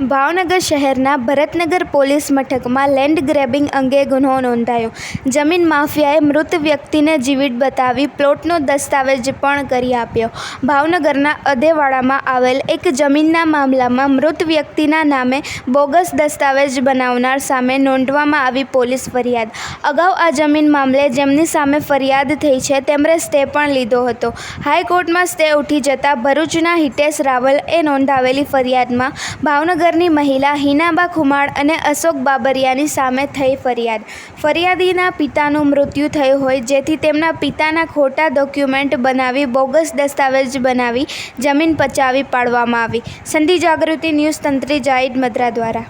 ભાવનગર શહેરના ભરતનગર પોલીસ મથકમાં land grabbing અંગે ગુનો નોંધાયો. જમીન માફિયાએ મૃત વ્યક્તિને જીવિત બતાવી પ્લોટનો દસ્તાવેજ પણ કરી આપ્યો. ભાવનગરના અધેવાડામાં આવેલ એક જમીનના મામલામાં મૃત વ્યક્તિના નામે બોગસ દસ્તાવેજ બનાવનાર સામે નોંધવામાં આવી પોલીસ ફરિયાદ. અગાઉ આ જમીન મામલે જેમની સામે ફરિયાદ થઈ છે, તેમણે સ્ટે પણ લીધો હતો. હાઈકોર્ટમાં સ્ટે ઉઠી જતાં ભરૂચના હિતેશ રાવલ એ નોંધાવેલી ફરિયાદમાં ભાવનગરની મહિલા હિનાબા ખુમાણ અને અશોક બાબરિયાની સામે થઈ ફરિયાદ. ફરિયાદીના પિતાનું મૃત્યુ થયું હોય, જેથી તેમના પિતાના ખોટા ડોક્યુમેન્ટ બનાવી, બોગસ દસ્તાવેજ બનાવી, જમીન પચાવી પાડવામાં આવી. સંધિ જાગૃતિ ન્યૂઝ તંત્રી જાહિદ મદ્રા દ્વારા.